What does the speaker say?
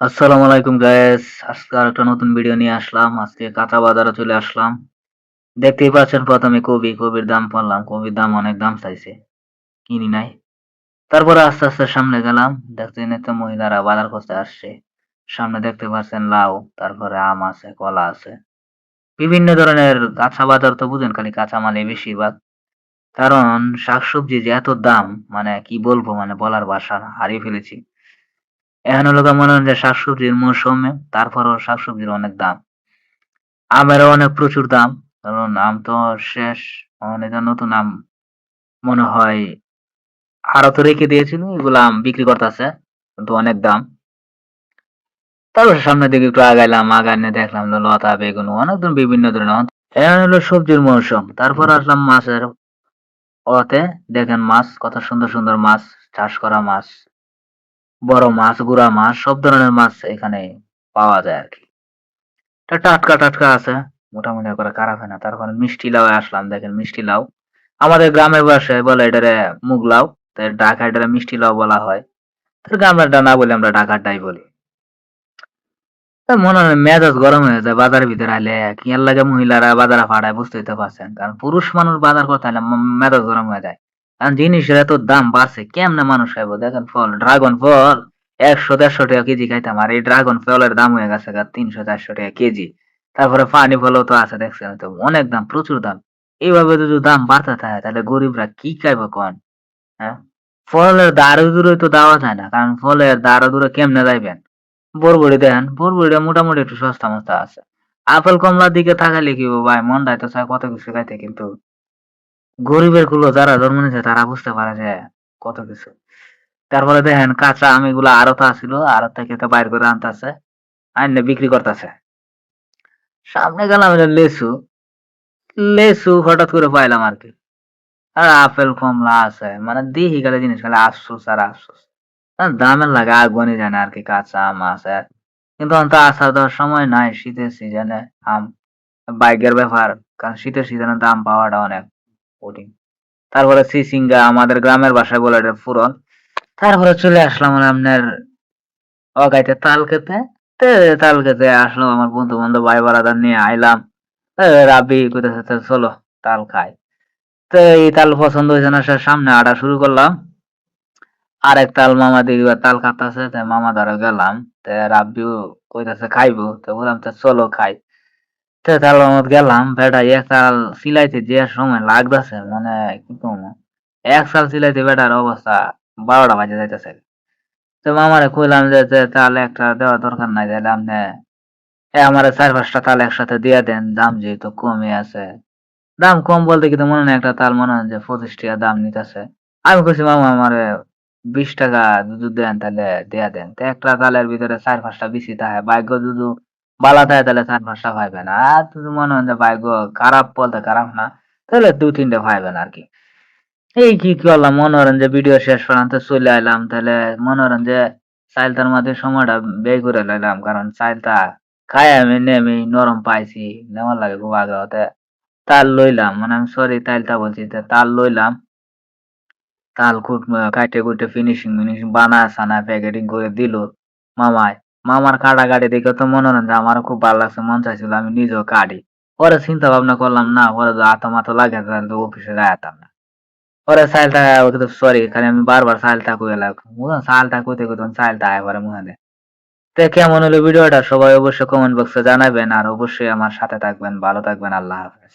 আসসালামু আলাইকুম গায়েস আজকে আর একটা নতুন ভিডিও নিয়ে আসলাম। আজকে কাঁচা বাজারে চলে আসলাম। দেখতেই পাচ্ছেন, প্রথমে কবি, কবির দাম পড়লাম। কবির দাম অনেক দাম চাইছে। কিনি নাই। তারপরে আস্তে আস্তে সামনে গেলাম। দেখতে তো মহিলারা বাজার করতে আসছে। সামনে দেখতে পাচ্ছেন, লাউ, তারপরে আম আছে, কলা আছে। বিভিন্ন ধরনের কাঁচা বাজার তো বুঝেন, খালি কাঁচা মালে বেশিরভাগ। কারণ শাকসবজি যে এত দাম মানে কি বলব মানে বলার ভাষা হারিয়ে ফেলেছি। এখন হলো গিয়ে মনে হয় যে শাকসবজির মৌসুমে তারপরও শাকসবজির অনেক দাম। আমেরও অনেক প্রচুর দাম কারণ আম তো শেষ। অনেক নতুন আম মনে হয় আরও তো রেখে দিয়েছিল এগুলো আম বিক্রি করতেছে কিন্তু অনেক দাম। তারপর সামনের দিকে একটু আগাইলাম আগাইনে দেখলাম লতা বেগুন অনেক ধরনের বিভিন্ন ধরনের এখন হলো সবজির মৌসুম তারপর আসলাম মাছের ওতে। দেখেন মাছ কত সুন্দর সুন্দর মাছ চাষ করা মাছ। বড় মাছ, গুড়া মাছ, সব ধরনের মাছ এখানে পাওয়া যায় আর কি। টাটকা টাটকা আছে, মোটামুটি করে খারাপ হয় না তারপরে মিষ্টি লাউ আসলাম, দেখেন মিষ্টি লাউ। আমাদের গ্রামের ভাষায় বলে এটারে মুগ লাউ, তো ঢাকা এটারে মিষ্টি লাউ বলা হয়। তো গ্রামেরটা না বলে আমরা ঢাকারটাই বলি। মনে হয় মেজাজ গরম হয়ে যায়, বাজারের ভিতরে আইলে কি লাগে মহিলারা বাজারে ফাড়ায় বুঝতেই তো পারছেন। কারণ পুরুষ মানুষ বাজার করতে হলে মেজাজ গরম হয়ে যায়। কারণ জিনিসের এত দাম বাড়ছে, কেমনে মানুষ খাইবো? দেখেন ফল ড্রাগন ফল, একশো দেড়শো টাকা কেজি খাইতাম, আর এই ড্রাগন ফলের দাম হয়ে গেছে তিনশো চারশো টাকা কেজি। তারপরে পানি ফলও তো আছে, দেখছেন তো, অনেক দাম, প্রচুর দাম। এইভাবে যদি দাম বাড়তে থাকে, তাহলে গরিবরা কি খাইবো কন? হ্যাঁ? ফলের দারু দূরে তো দেওয়া যায় না, কারণ ফলের দারু দূরে কেমনে যাইবেন? বরবড়ি দেন বরবড়িটা মোটামুটি একটু সস্তা মস্তা আছে। আপেল, কমলার দিকে তাকালে কি ভাই? মনটাই তো কত কিছু খাইতে, কিন্তু গরিবেরগুলো যারা জন্ম নিয়েছে তারা বুঝতে পারে যে কত কিছু। তারপরে দেখেন কাঁচা আম এগুলো আড়ত আসিল আড়ত থেকে তো বাইর করে আনতেছে, আইনে বিক্রি করতেছে। সামনে গেলাম লেসু লেসু হঠাৎ করে পাইলাম আর কি। আর আপেল, কমলা আছে মানে দিহি গেলে জিনিস খালি আফসোস আর আফসোস। দামের লাগে আগুনই যায় না আর কি, কাঁচা আম আছে। কিন্তু অন্ত আসা দেওয়ার সময় নাই, শীতের সিজনে আম, বাইকের ব্যাপার, কারণ শীতের সিজনে দাম পাওয়াটা অনেক। কঠিন তারপরে সিসিঙ্গা, আমাদের গ্রামের ভাষায় বলে এটা ফুরন। তারপরে চলে আসলাম আপনার অগাইতে তাল খেতে তাল খেতে আসলো আমার বন্ধু বান্ধব ভাই বারাদার নিয়ে আইলাম। রাবি কইতেছে, "তা চলো তাল খাই। তো এই তাল পছন্দ হয়েছে না সামনে আটা শুরু করলাম। আরেক তাল মামা দিদি তাল খাতাছে মামা দ্বারা গেলাম। রাব্বিও কইতাছে, খাইবো। তো বললাম, তা চলো খাই। তো তাল মামাত গেলাম, বেটা, এক তাল সিলাইতে যে সময় লাগতেছে মানে কি কমো? এক সাল সিলাইতে বেটার অবস্থা, বারোটা বাজে যাইতেছে। তো মামারে কইলাম যে যে তাল একটা দেওয়ার দরকার নাই, তাহলে আপনি আমারে চার পাঁচটা তাল একসাথে দিয়ে দেন, দাম যেহেতু কমে আছে। দাম কম বলতে কিন্তু মনে হয় একটা তাল মনে হয় যে পঁচিশ টাকা দাম নিতেছে? আমি কইছি, মামা, আমারে বিশ টাকা যদি দেন, তাহলে দেয়া দেন। তো একটা তালের ভিতরে চার পাঁচটা বেশি থাকে ভাগ্য যদি ভালো থাকে তাহলে চার পাঁচটা পাইবেন আর যদি মনে হয় যে ভাই গো, খারাপ বলতে খারাপ না, তাহলে দু তিনটে পাইবেন আর কি। এই কি করলাম, মনে করেন যে ভিডিও শেষ পর্যন্ত চলে আইলাম, তাহলে মনে করেন যে চাইলটার মধ্যে সময়টা ব্যয় করে লাইলাম, কারণ চাইলটা খাই আমি, নেমে নরম পাইছি, নেওয়ার লাগে খুব আগ্রহতে তাল লইলাম মানে আমি সরি তাইলটা বলছি তাল লইলাম, তাল খুব কাটে কুটে ফিনিশিং মিনিশিং বানা সানা প্যাকেটিং করে দিল, মামায়। মামার কাটা কাটি দেখে তো মনে হলেন যে আমারও খুব ভালো লাগছে, মন চাইছিল আমি নিজেও কাটি। পরে চিন্তা ভাবনা করলাম, না, পরে তো আতো মাতো লাগে অফিসে যাইতাম না পরে সাইলটা সরি খালি আমি বারবার সাইলটা এলাম বুঝলাম সাইলটা কইতে কইতে সাইলটা এবারে মনে তো কেমন হলো ভিডিওটা সবাই অবশ্যই কমেন্ট বক্সে জানাবেন, আর অবশ্যই আমার সাথে থাকবেন, ভালো থাকবেন, আল্লাহ হাফেজ।